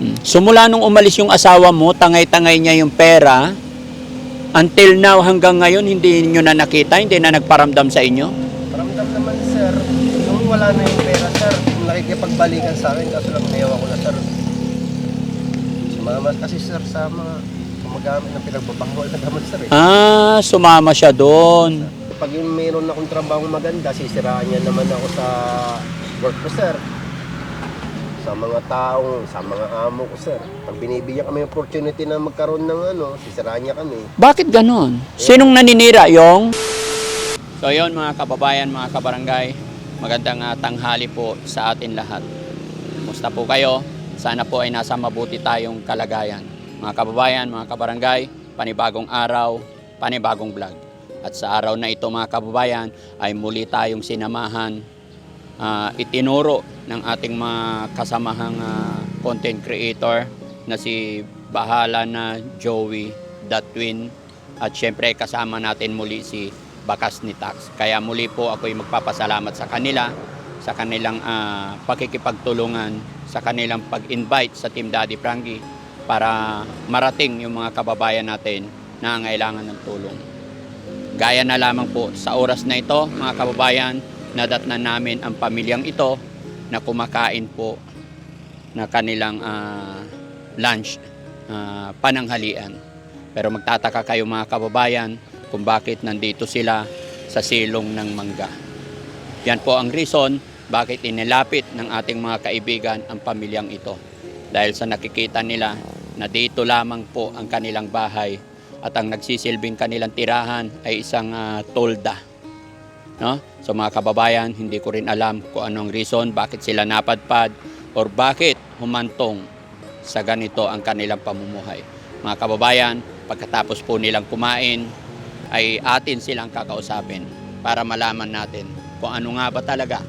Mm. Sumula nung umalis yung asawa mo, tangay-tangay niya yung pera, until now hanggang ngayon hindi niyo na nakita, hindi na nagparamdam sa inyo? Paramdam naman sir, nung wala na yung pera sir, nakikipagbalikan sa akin kaso lang nayawa ko na sir. Sumama kasi sir sa mga gumagamit ng pinagbabawal na naman sir eh. Ah, sumama siya doon. Pag yung mayroon akong trabaho maganda, sisiraan niya naman ako sa work ko sir. Sa mga taong, sa mga amo ko sir. Pag binibigyan kami ng opportunity na magkaroon ng ano, sisiraan niya kami. Bakit ganon? Sinong naninira yung? So yon mga kababayan, mga kabarangay, magandang ah, tanghali po sa atin lahat. Kumusta po kayo? Sana po ay nasa mabuti tayong kalagayan. Mga kababayan, mga kabarangay, panibagong araw, panibagong vlog. At sa araw na ito mga kababayan ay muli tayong sinamahan, ah, itinuro ng ating mga kasamahang ah, content creator na si Bahala na Joey, The Twin, at syempre kasama natin muli si Bakas ni Tax. Kaya muli po ako'y magpapasalamat sa kanila sa kanilang ah, pakikipagtulungan, sa kanilang pag-invite sa Team Daddy Frankie para marating yung mga kababayan natin na angailangan ng tulong. Gaya na lamang po sa oras na ito, mga kababayan, nadatnan namin ang pamilyang ito na kumakain po na kanilang ah, lunch, ah, pananghalian. Pero magtataka kayo mga kababayan kung bakit nandito sila sa silong ng mangga. Yan po ang reason bakit inilapit ng ating mga kaibigan ang pamilyang ito. Dahil sa nakikita nila na dito lamang po ang kanilang bahay at ang nagsisilbing kanilang tirahan ay isang ah, tolda. No? So mga kababayan, hindi ko rin alam kung anong reason bakit sila napadpad or bakit humantong sa ganito ang kanilang pamumuhay. Mga kababayan, pagkatapos po nilang kumain, ay atin silang kakausapin para malaman natin kung ano nga ba talaga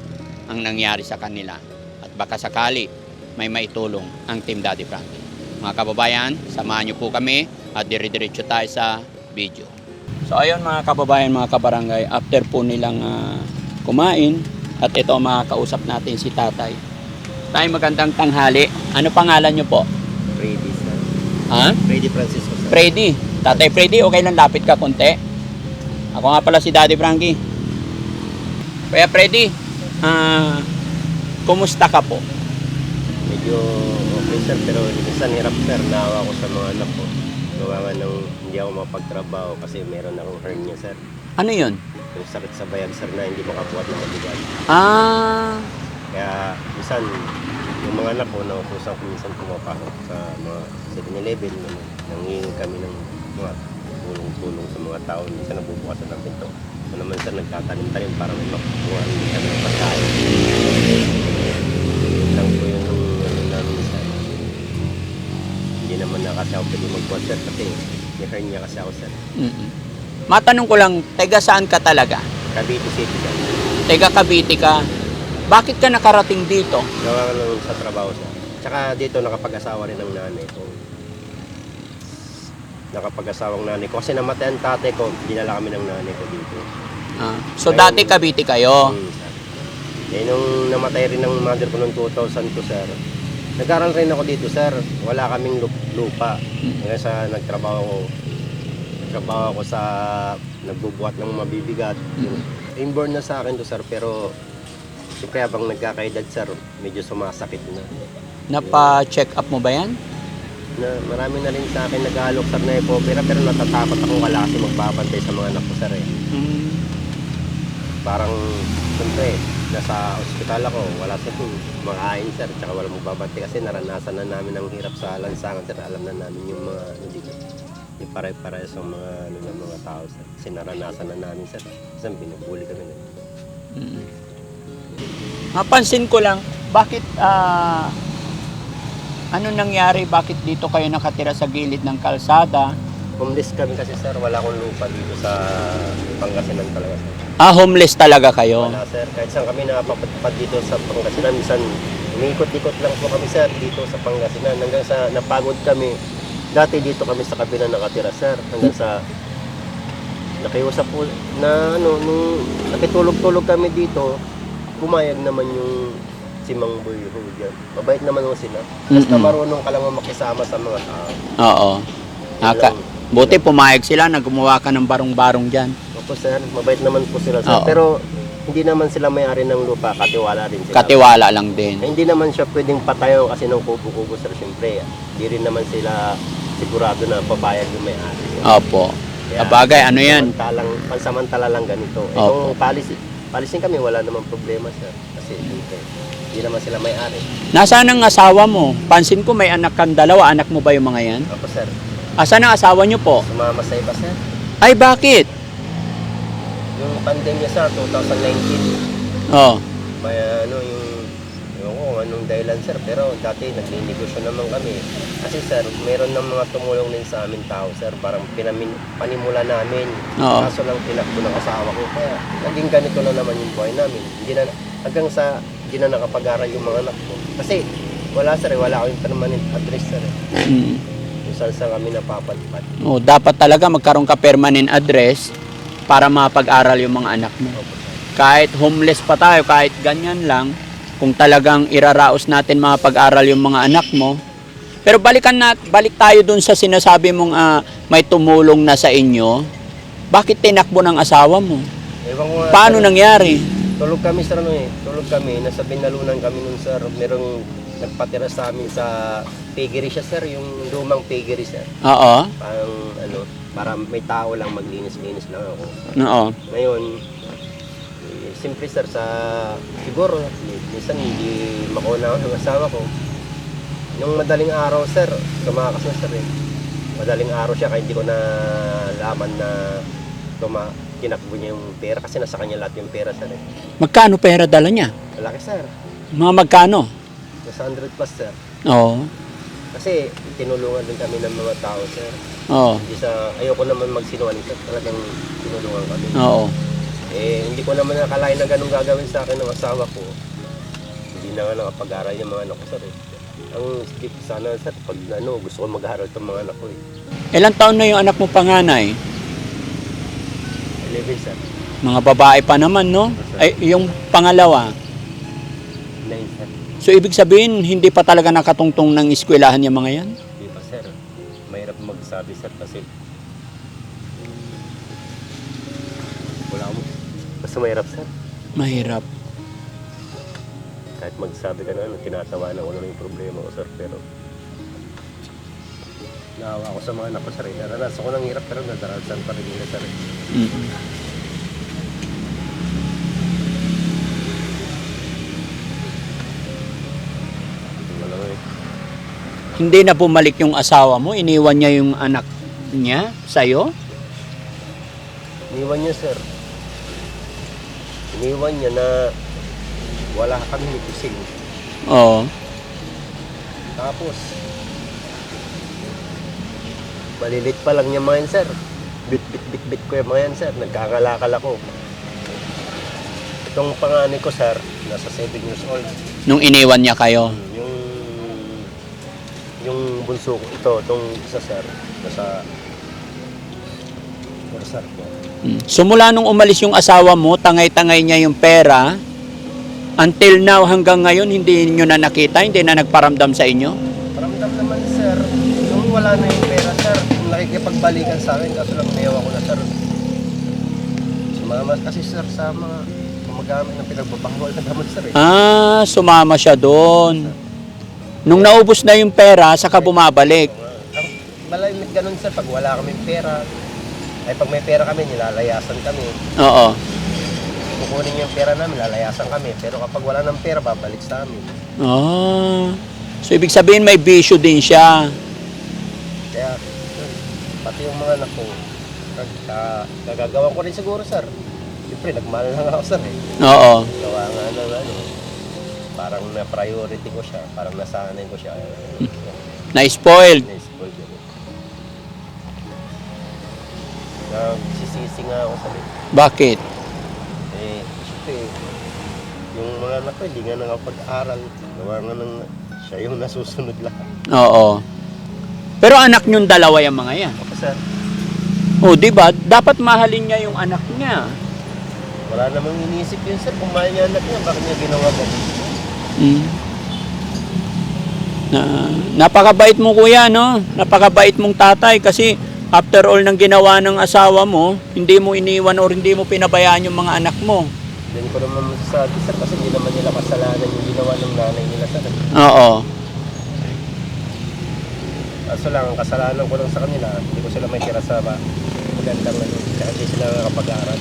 ang nangyari sa kanila. At baka sakali may maitulong ang Team Daddy Frankie. Mga kababayan, samahan niyo po kami at dire-diretso tayo sa video. So ayun mga kababayan, mga kabarangay, after po nilang ah, kumain, at ito makakausap natin si tatay. Tay, magandang tanghali. Ano pangalan niyo po? Freddy sir. Ha? Freddy Francisco sir. Freddy. Tatay Freddy, okay lang lapit ka konti. Ako nga pala si Daddy Frankie. Kaya Freddy, ah, kumusta ka po? Medyo okay sir, pero minsan hirap sir, naawa ko sa mga anak ko. Gawa nga nang hindi ako mapagtrabaho kasi meron akong hernia sir. Ano yun? Yung sakit sa bayag sir na hindi makabuhat ng mabigat. Ah, Kaya minsan, yung mga anak ko, nautusan ko minsan pumapasok sa mga 7-Eleven. Nangingi kami ng mga tulong-tulong sa mga tao. Minsan nabubukasan ng pinto. Ako naman sir, nagtatanim-tanim para may makukuha ng pagkain. Kasi ako pwede magbuhat sir kasi may hernia kasi ako sir. mm Matanong ko lang, tega saan ka talaga? Cavite City sir. Tega Cavite ka. Bakit ka nakarating dito? Gawa ka lang sa trabaho siya. Tsaka dito nakapag-asawa rin ng nanay ko. Nakapag-asawang nanay ko. Kasi namatay ang tatay ko, dinala kami ng nanay ko dito. Ah, so dati Cavite kayo. Sir. Eh, nung namatay rin ng mother ko noong 2002, sir, nag-aral rin ako dito, sir. Wala kaming lup- lupa. Kaya sa nagtrabaho ko, nagtrabaho ako sa nagbubuhat ng mabibigat. Inborn na sa akin to, sir, pero siyempre habang nagkakaedad, sir, medyo sumasakit na. Napa-check up mo ba yan? na marami na rin sa akin nag-aalok sir na ipopera pero natatakot akong wala kasi magbabantay sa mga anak ko sir eh. Mm. Parang siyempre nasa ospital ako wala sa makain sir tsaka wala magbabantay kasi naranasan na namin ang hirap sa lansangan sir alam na namin yung mga ano dito yung pare-pare sa mga ano ng mga tao sir kasi naranasan na namin sir kasi binubuli kami na Mm. Mapansin ko lang, bakit ah, ano nangyari? Bakit dito kayo nakatira sa gilid ng kalsada? Homeless kami kasi sir wala akong lupa dito sa Pangasinan talaga sir Ah, homeless talaga kayo. Wala sir, kahit saan kami nakapapad dito sa Pangasinan, minsan umiikot-ikot lang po kami sir dito sa Pangasinan hanggang sa napagod kami. Dati dito kami sa kabila nakatira sir, hanggang sa nakiusap po na ano, nung nakitulog-tulog kami dito, pumayag naman yung si Mang Boy ho dyan. Mabait naman ho sila. Basta Mm-mm. marunong ka lang makisama sa mga tao. Oo. Naka, buti pumayag sila na gumawa ka ng barong-barong dyan. Opo sir, mabait naman po sila sir. Oo. Pero hindi naman sila may-ari ng lupa, katiwala rin sila. Katiwala lang din. Eh, hindi naman siya pwedeng patayo kasi ng kubo-kubo sir, siyempre. Hindi rin naman sila sigurado na pabayag yung may-ari. Opo. Kabagay, ano yan? Pansamantalang, pansamantala lang ganito. Eh, Opo. kung policy, policy kami, wala namang problema sir. Kasi siyempre, hindi naman sila may-ari. Nasaan ang asawa mo? Pansin ko may anak kang dalawa. Anak mo ba yung mga yan? Opo sir, Asan ang asawa niyo po? sumama sa iba sir. Ay, bakit? Yung pandemya sir, 2019, Oh. may ano yung yung ko anong dahilan sir pero dati nagninegosyo naman kami kasi sir meron ng mga tumulong din sa amin tao sir parang pinamin, panimula namin Oo. kaso lang tinakbo ng asawa ko kaya naging ganito na naman yung buhay namin hindi na hanggang sa hindi na nakapag-aral yung mga anak ko kasi wala sir eh, wala kaming permanent address sir eh. Mm. Kung saan saan kami napapadpad Oh, dapat talaga magkaroon ka permanent address para mapag-aral yung mga anak mo. Opo, sir. Kahit homeless pa tayo, kahit ganyan lang, kung talagang iraraos natin mapag-aral yung mga anak mo. Pero balikan na, balik tayo dun sa sinasabi mong ah, may tumulong na sa inyo. Bakit tinakbo ng asawa mo? Ewan ko nga, Paano sir. nangyari? Tulog kami sir ano eh. Tulog kami. Nasa binalunan kami nun sir. Merong nagpatira sa amin sa piggery siya sir. Yung lumang piggery sir. Oo. Parang ano, para may tao lang maglinis-linis lang ako. Oo. Ngayon, eh, simple sir sa siguro minsan hindi makuha ng asawa ko. Nung madaling araw sir, tumakas na sir eh. Madaling araw siya kaya hindi ko na laman na tuma tinakbo niya yung pera kasi nasa kanya lahat yung pera sir eh. Magkano pera dala niya? Malaki sir. Mga magkano? Nasa 100 plus sir. Oo. Kasi tinulungan din kami ng mga tao sir. Oo. Hindi sa, ayoko naman magsinungaling sir. Talagang tinulungan kami. Oo. Eh, hindi ko naman nakalain na ganun gagawin sa akin ng asawa ko. Hindi na nga nakapag-aral yung mga anak ko sir eh. Ang skip sana sir, pag ano, gusto ko mag-aaral itong mga anak ko eh. Ilang taon na yung anak mo panganay? 11 sir. Mga babae pa naman, no? Ay, yung pangalawa. 9 sir. So, ibig sabihin, hindi pa talaga nakatungtong ng eskwelahan yung mga yan? Hindi pa sir. Mahirap magsabi sir kasi wala mo. Basta mahirap sir. Mahirap. kahit magsabi ka na ano, tinatawa na na yung problema ko, sir, pero naawa ko sa mga anak ko, sir. Naranasan ko ng hirap, pero nadarasan pa rin nila, sir. eh. Hindi na bumalik yung asawa mo, iniwan niya yung anak niya sa'yo? Iniwan niya, sir. Iniwan niya na wala kami kusing. Oo. Tapos, malilit pa lang niya mga yan, sir. Bit, bit, bit, bit ko yung mga yan, sir. Nagkakalakal ako. Itong panganay ko, sir, nasa 7 years old. Nung iniwan niya kayo. Yung yung bunso ko, ito, itong isa sir, nasa sir ko. Mm. So, mula nung umalis yung asawa mo, tangay-tangay niya yung pera, until now, hanggang ngayon, hindi nyo na nakita, hindi na nagparamdam sa inyo? Paramdam naman sir, yung wala na yung pera sir, yung nakikipagbalikan sa akin, kaso lang nayawa ko na sir. Sumama kasi sir sa mga gumagamit ng pinagbabawal na gamot sir eh. Ah, sumama siya doon. Nung naubos na yung pera, saka bumabalik. Ang malamig ganun sir, pag wala kaming pera, ay pag may pera kami, nilalayasan kami. Oo. kukunin yung pera namin, lalayasan kami. Pero kapag wala ng pera, babalik sa amin. Ah. So, ibig sabihin may bisyo din siya. Kaya, yun, pati yung mga anak ko, nag- ah, gagagawa ko rin siguro, sir. Siyempre, nagmahal lang ako, sir. Eh. Oo. Gawa nga ng ano, parang na-priority ko siya, parang nasanay ko siya. Na-spoiled. Na-spoil ko. Nagsisisi nga ako sa Bakit? Eh, siyempre, yung mga anak ko, hindi nga nakapag-aral. Gawa nga ng, siya yung nasusunod lahat. Oo. Pero anak niyong dalawa yung mga yan. Ako, sir, O, di ba? Dapat mahalin niya yung anak niya. wala namang iniisip yun, sir. Kung mahal niya anak niya, bakit niya ginawa ba? Na, napakabait mo kuya, no? Napakabait mong tatay kasi after all ng ginawa ng asawa mo, hindi mo iniwan or hindi mo pinabayaan yung mga anak mo. Hindi ko naman masasabi sir kasi hindi naman nila kasalanan yung ginawa ng nanay nila sir. Oo. Kaso lang, ang kasalanan ko lang sa kanila, hindi ko sila may tira sa. Magandang ano, kaya hindi sila nakapag-aaral.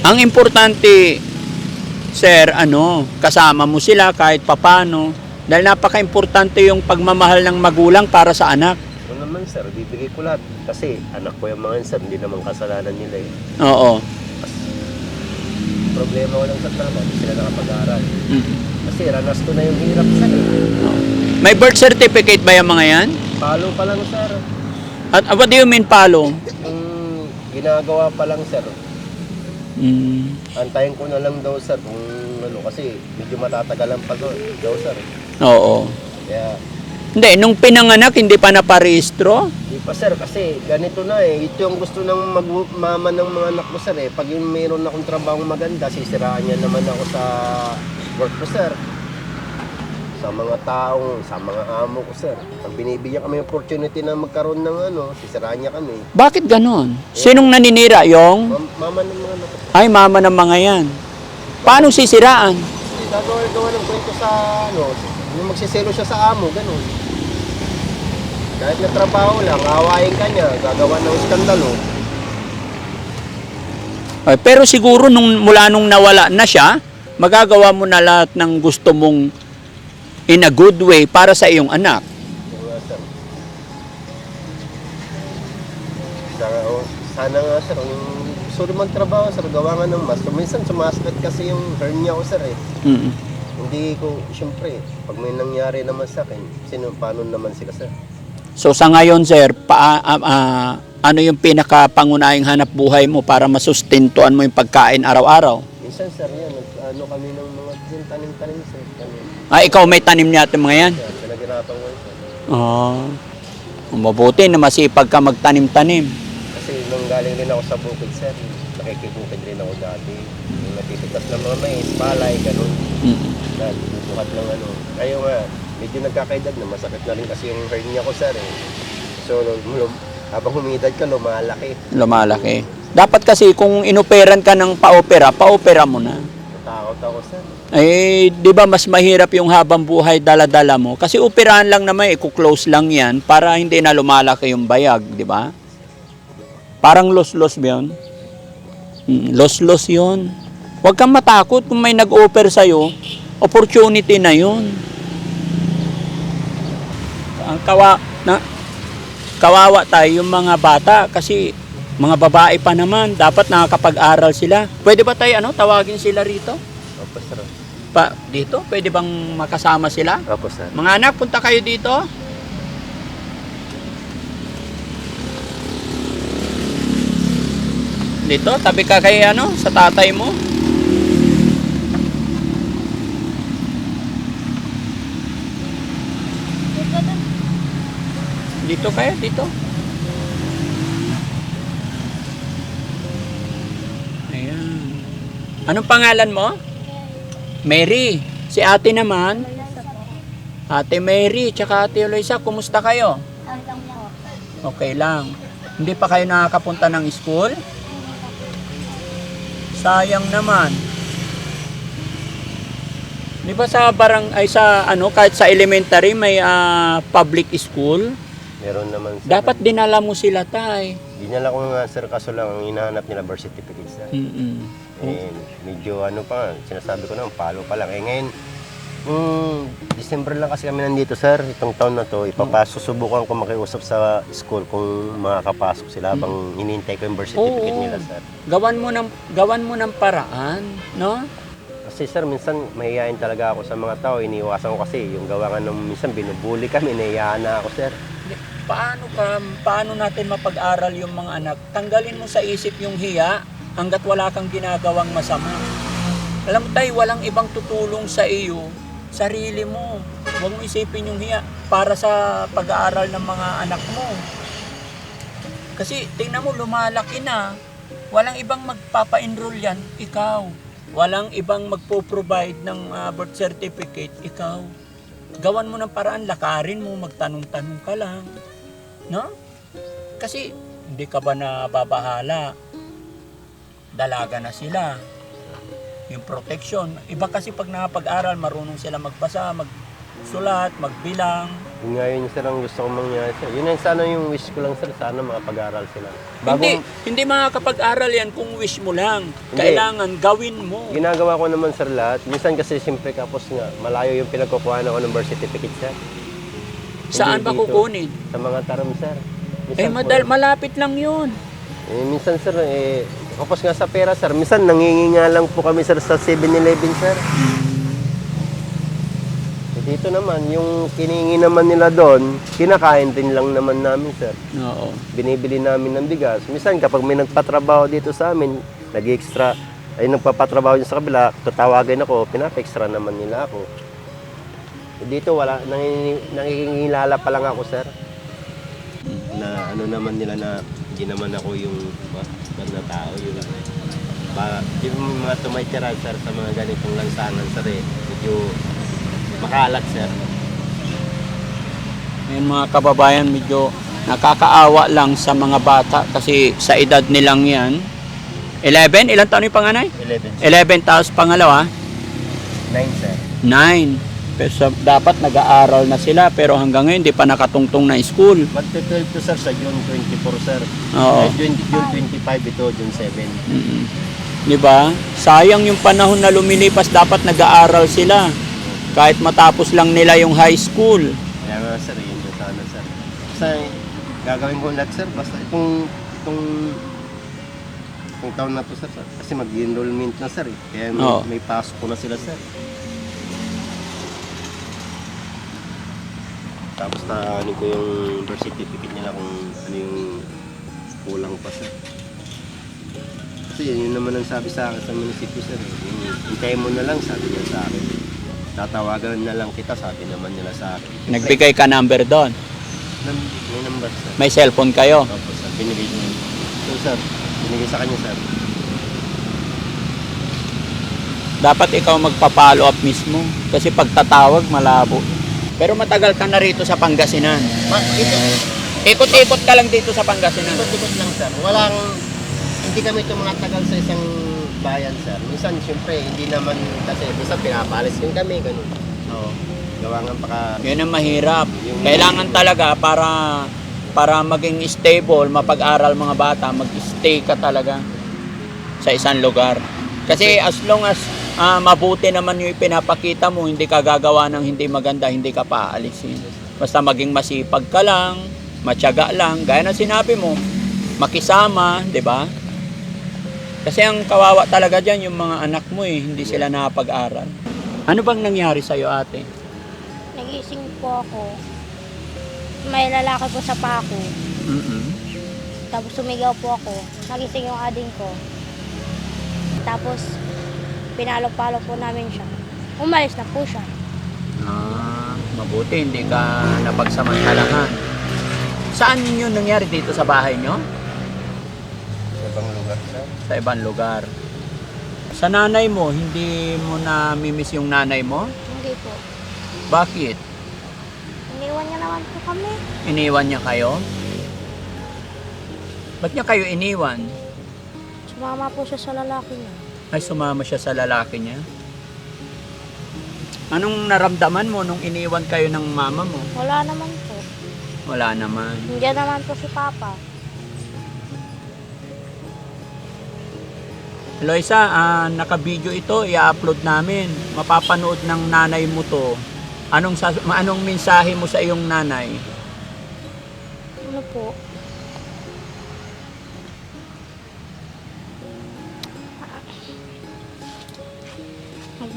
Ang importante, sir, ano, kasama mo sila kahit papano. Dahil napaka-importante yung pagmamahal ng magulang para sa anak. Ano naman sir, bibigay ko lahat. Kasi anak ko yung mga yun, sir, hindi naman kasalanan nila eh. Oo. Problema ko lang sa trabaho, hindi sila nakapag-aaral. Mm. Kasi ranas ko na yung hirap sir eh. May birth certificate ba yung mga yan? Palo pa lang sir. At uh, what do you mean palo? Yung ginagawa pa lang sir, Mm. antayin ko na lang daw sir kung ano, kasi medyo matatagalan pa daw, daw sir. Oo. Kaya, Hindi, nung pinanganak, hindi pa naparehistro? di pa sir, kasi ganito na eh. Ito yung gusto ng mag- mama ng mga anak ko sir eh. Pag yung mayroon akong trabaho maganda, sisiraan niya naman ako sa work ko sir. Sa mga taong, sa mga amo ko sir. Pag binibigyan kami opportunity na magkaroon ng ano, sisiraan niya kami. Bakit ganon? Sinong naninira? Yung? Mam- mama ng mga anak ko. Ay, mama ng mga yan. Paano sisiraan? Gagawa-gawa ng kwento sa ano, yung magsiselo siya sa amo, ganun. Kahit na trabaho lang, awayin ka niya, gagawa ng skandalo. Ay, pero siguro nung mula nung nawala na siya, magagawa mo na lahat ng gusto mong in a good way para sa iyong anak. Sana, oh, sana nga sir, yung gusto rin magtrabaho sir, gawa nga ng mas. Minsan sumasakit kasi yung hernia ko sir eh. Mm. Hindi ko, syempre, pag may nangyari naman sa akin, sino, paano naman sila sir? So sa ngayon, sir, pa, ah, ah, ano yung pinakapangunahing hanap buhay mo para masustentuan mo yung pagkain araw-araw? Minsan sir, yan, ano kami ng mga tanim-tanim sir. Ah, ikaw may tanim niya at mga yan? Kaya pinaghirapan ko sir. Oo. mabuti na masipag ka magtanim-tanim. Kasi nung galing rin ako sa bukid sir, nakikibukid rin ako dati. Yung natitigas ng mga mais, palay, ganun. Mm. Na, bubuhat ng ano. Kayo nga, medyo nagkakaedad na, masakit na rin kasi yung hernia ko sir eh. So, lum, habang humidad ka, lumalaki. Lumalaki. Dapat kasi kung inoperan ka ng pa-opera, pa-opera mo na. Natakot ako sir. Eh, di ba mas mahirap yung habang buhay dala-dala mo? Kasi operahan lang naman, i-close lang yan para hindi na lumalaki yung bayag, di ba? Parang los-los yun? Mm, los-los yun. Huwag kang matakot kung may nag-offer sa'yo, opportunity na yun. Ang kawa, na, kawawa tayo yung mga bata kasi mga babae pa naman, dapat nakakapag-aral sila. Pwede ba tayo ano, tawagin sila rito? Sir. Pa, dito? Pwede bang makasama sila? Opo sir. Mga anak, punta kayo dito. Dito, tabi ka kay ano, sa tatay mo. Dito kayo, dito. Ayan. Anong pangalan mo? Mary. Si ate naman? Ate Mary, tsaka Ate Eloisa, kumusta kayo? Okay lang. Hindi pa kayo nakakapunta ng school? Sayang naman. Di ba sa barang ay sa ano kahit sa elementary may ah, public school, Meron naman sir. dapat dinala mo sila tay. Dinala ko nga sir, kaso lang ang hinahanap nila birth certificate sir. Mm. Eh, medyo ano pa, sinasabi ko na, palo pa lang. Eh ngayon, nung December lang kasi kami nandito sir, itong taon na to, ipapasusubukan ko makiusap sa school kung makakapasok sila habang hinihintay ko yung birth certificate Oo. nila sir. Gawan mo ng gawan mo ng paraan, no? Kasi sir, minsan mahihayin talaga ako sa mga tao, iniiwasan ko kasi yung gawa nga nung minsan binubuli kami, nahiyahan na ako sir. Paano ka paano natin mapag-aral yung mga anak? Tanggalin mo sa isip yung hiya hangga't wala kang ginagawang masama. Alam mo tayo, walang ibang tutulong sa iyo, sarili mo. Huwag mo isipin yung hiya para sa pag-aaral ng mga anak mo. Kasi tingnan mo, lumalaki na. Walang ibang magpapa-enroll yan, ikaw. walang ibang magpo-provide ng ah, birth certificate, ikaw. Gawan mo ng paraan, lakarin mo, magtanong-tanong ka lang. No? Kasi hindi ka ba nababahala? Dalaga na sila. Yung protection. Iba kasi pag nakapag-aral, marunong sila magbasa, magsulat, magbilang. Yun nga yun sir ang gusto kong mangyari sir. Yun yung sana yung wish ko lang sir, sana makapag-aral sila. Hindi, hindi makakapag-aral yan kung wish mo lang. Hindi. Kailangan gawin mo. Ginagawa ko naman sir lahat. Minsan kasi siyempre kapos nga, malayo yung pinagkukuha ko ng birth certificate sir. Saan ba Hindi dito. kukunin? Sa mga taram sir. Eh, po- madal, malapit lang yun. Eh, minsan sir, eh, kapos nga sa pera sir. Minsan nangingi nga lang po kami sir sa 7-Eleven sir. Eh, dito naman, yung kiningi naman nila doon, kinakain din lang naman namin sir. Oo. binibili namin ng bigas. Minsan kapag may nagpatrabaho dito sa amin, nag-extra, ay nagpapatrabaho dyan sa kabila, tatawagin ako, pinapa-extra naman nila ako. Eh, Dito wala, nanging- nangingilala pa lang ako, sir. Na ano naman nila na hindi naman ako yung bad na tao, yung ba, yung mga tumitira, sir, sa mga ganitong lansangan, sir, eh, medyo makalat, sir. Ngayon mga kababayan, medyo nakakaawa lang sa mga bata kasi sa edad nilang yan. 11? Ilan taon yung panganay? 11, 11 tapos pangalawa? 9, sir. 9. Pero sa- dapat nag-aaral na sila pero hanggang ngayon hindi pa nakatungtong na school. Magte-12 to, sir, sa June 24, sir. Oo. Eh, June, June 25 ito, June 7. Mm. 'Di ba? Sayang yung panahon na lumilipas dapat nag-aaral sila. Kahit matapos lang nila yung high school. Kaya nga sir, yun yung sana sir. Basta gagawin ko lahat sir, basta itong, itong, itong taon na to sir, sir. kasi mag-enrollment na sir eh. Kaya may, Oo. may pasok ko na sila sir. Tapos na ano ko yung birth certificate nila kung ano yung kulang pa sir. Kasi yun, yun naman ang sabi sa akin sa munisipyo sir. hintayin mo na lang sabi niya sa akin. Tatawagan na lang kita sabi naman nila sa akin. Siyempre, Nagbigay ka number doon. Nam- May number, sir. May cellphone kayo. Opo, sir. Binigay niya. So, sir, binigay sa kanya, sir. Dapat ikaw magpa-follow up mismo. Kasi pag tatawag, malabo. Pero matagal ka na rito sa Pangasinan. Ma, ito, Ikot-ikot ka lang dito sa Pangasinan. ikot lang, sir. Walang, hindi kami tumatagal sa isang bayan, sir. Minsan, syempre, hindi naman, kasi minsan pinapalis din kami, ganun. Oo. Gawa nga paka, Yun ang mahirap. Kailangan talaga para para maging stable, mapag-aral mga bata, mag-stay ka talaga sa isang lugar. Kasi as long as ah, mabuti naman yung pinapakita mo, hindi ka gagawa ng hindi maganda, hindi ka paalisin. Basta maging masipag ka lang, matyaga lang, gaya ng sinabi mo, makisama, di ba? Kasi ang kawawa talaga dyan yung mga anak mo eh, hindi sila nakapag-aral. Ano bang nangyari sa'yo ate? Nagising po ako. May lalaki po sa pako. mm Tapos sumigaw po ako. Nagising yung ading ko. Tapos, pinalo-palo po namin siya. Umalis na po siya. Ah, mabuti hindi ka napagsamantalahan. Saan yun nangyari dito sa bahay nyo? sa ibang lugar, sir. Sa ibang lugar. Sa nanay mo, hindi mo na mimiss yung nanay mo? Hindi po. Bakit? Iniwan niya naman po kami. Iniwan niya kayo? Ba't niya kayo iniwan? Sumama po siya sa lalaki niya. Ay, sumama siya sa lalaki niya? Anong naramdaman mo nung iniwan kayo ng mama mo? Wala naman po. Wala naman. Hindi naman po si Papa. Eloisa, ah, naka-video ito, i-upload namin. Mapapanood ng nanay mo to. Anong, anong mensahe mo sa iyong nanay? Ano po?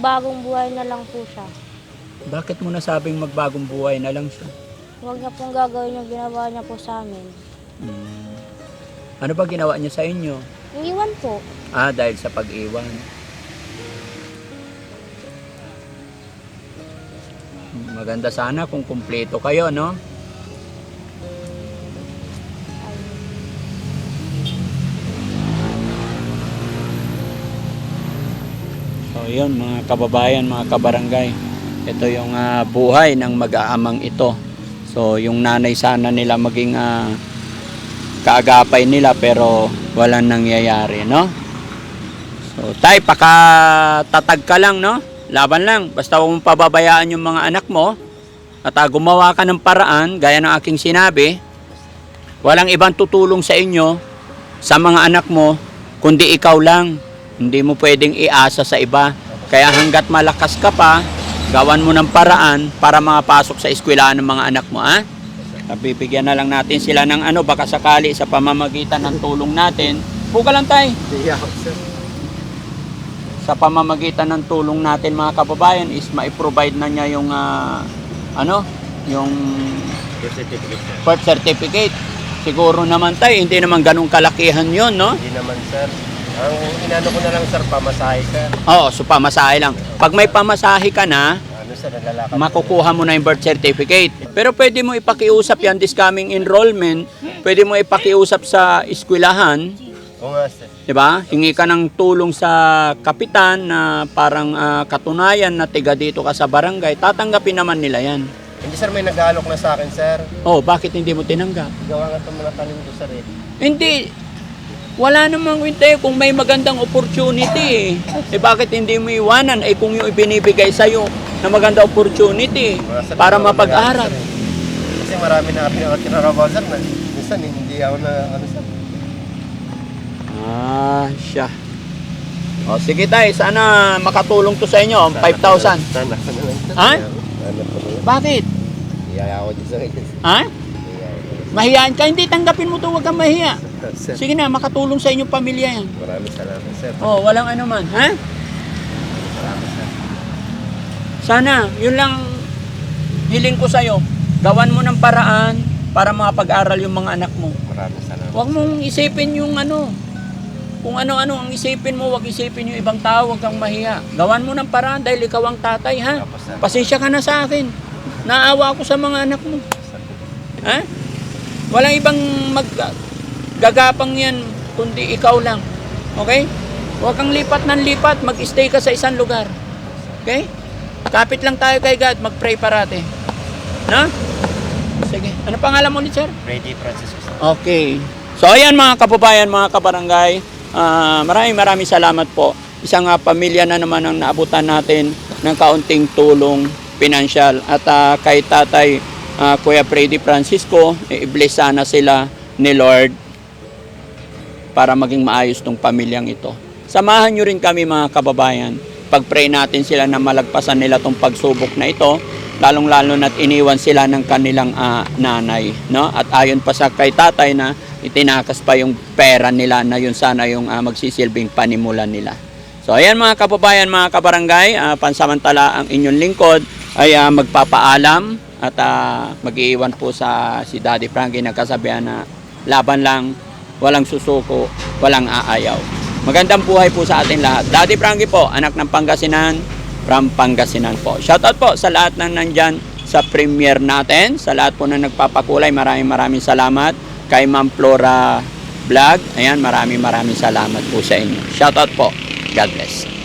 Magbagong buhay na lang po siya. Bakit mo nasabing magbagong buhay na lang siya? Huwag niya pong gagawin yung ginawa niya po sa amin. Hmm. Ano ba ginawa niya sa inyo? Iniwan po. Ah, dahil sa pag-iwan. Maganda sana kung kumpleto kayo, no? Yun mga kababayan, mga kabarangay. Ito yung ah, buhay ng mag-aamang ito. So, yung nanay sana nila maging ah, kaagapay nila pero walang nangyayari, no? So, tay, pakatatag ka lang, no? Laban lang. Basta huwag mong pababayaan yung mga anak mo. At ah, gumawa ka ng paraan, gaya ng aking sinabi, walang ibang tutulong sa inyo, sa mga anak mo, kundi ikaw lang. Hindi mo pwedeng iasa sa iba. Kaya hanggat malakas ka pa, gawan mo ng paraan para makapasok sa eskwelahan ng mga anak mo, ha? Bibigyan na lang natin sila ng ano, baka sakali sa pamamagitan ng tulong natin. Buka lang tayo. Sa pamamagitan ng tulong natin mga kababayan is ma-provide na niya yung ah, ano, yung Birth certificate, birth certificate. Siguro naman tayo, hindi naman ganun kalakihan yon no? Hindi naman, sir. Ang inano ko na lang, sir, pamasahe, sir. Oo, so pamasahe lang. Pag may pamasahe ka na, Ano, sir, nalalakad. makukuha mo na yung birth certificate. Pero pwede mo ipakiusap yan this coming enrollment. Pwede mo ipakiusap sa eskwelahan, Oo nga, sir. 'di ba? Hingi ka ng tulong sa kapitan na parang ah, katunayan na tiga dito ka sa barangay. Tatanggapin naman nila 'yan. Hindi, sir, may nag-aalok na sa akin, sir. Oh, bakit hindi mo tinanggap? Gawa nga itong mga tanim ko, sir, eh. Hindi. Wala namang winte kung may magandang opportunity. Eh bakit hindi mo iwanan? Eh kung yung ibinibigay sa'yo na maganda opportunity sir, para hindi ako mapag-aral. sir, eh. Kasi marami na pinakatinarabaw, sir, na minsan hindi ako na, ano, sir. Ah, siya. O sige tayo, sana makatulong to sa inyo, 5,000. Sana, sana lang, sir. Ha? Sana po na lang. Bakit? Iyaya ako dito, sir. Ha? Iyaya Mahiyaan ka? Hindi, tanggapin mo to, huwag kang mahiya. Sir. Sige na, makatulong sa inyong pamilya yan. Maraming salamat, sir. Oh, walang ano man, ha? Maraming sir. Sana, yun lang hiling ko sa'yo. Gawan mo ng paraan para makapag-aral yung mga anak mo. Maraming salamat. Huwag mong isipin yung ano, kung ano-ano ang isipin mo, huwag isipin yung ibang tao, huwag kang mahiya. Gawan mo ng paraan dahil ikaw ang tatay, ha? Pasensya ka na sa akin. Naawa ako sa mga anak mo. Ha? Walang ibang mag gagapang yan kundi ikaw lang. Okay? Huwag kang lipat ng lipat, mag-stay ka sa isang lugar. Okay? Kapit lang tayo kay God, mag-pray parate. Na? Sige. Ano pangalan mo ulit, sir? Brady Francisco, sir. Okay. So ayan mga kababayan, mga kabarangay, ah, maraming maraming salamat po. Isang ah, pamilya na naman ang naabutan natin ng kaunting tulong pinansyal. At ah, kay tatay ah, Kuya Freddy Francisco, i-bless sana sila ni Lord para maging maayos tong pamilyang ito. Samahan nyo rin kami mga kababayan. Pag-pray natin sila na malagpasan nila tong pagsubok na ito, lalong-lalo na't iniwan sila ng kanilang ah, nanay. No? At ayon pa sa kay tatay na itinakas pa yung pera nila na yun sana yung ah, magsisilbing panimulan nila. So ayan mga kababayan, mga kabarangay, ah, pansamantala ang inyong lingkod ay ah, magpapaalam at ah, mag-iiwan po sa si Daddy Frankie na kasabihan na laban lang, walang susuko, walang aayaw. Magandang buhay po sa atin lahat. Daddy Frankie po, anak ng Pangasinan, from Pangasinan po. Shoutout po sa lahat ng nandyan sa premiere natin, sa lahat po na nagpapakulay, maraming maraming salamat. Kay Ma'am Flora Vlog, ayan, maraming maraming salamat po sa inyo. Shoutout po. God bless.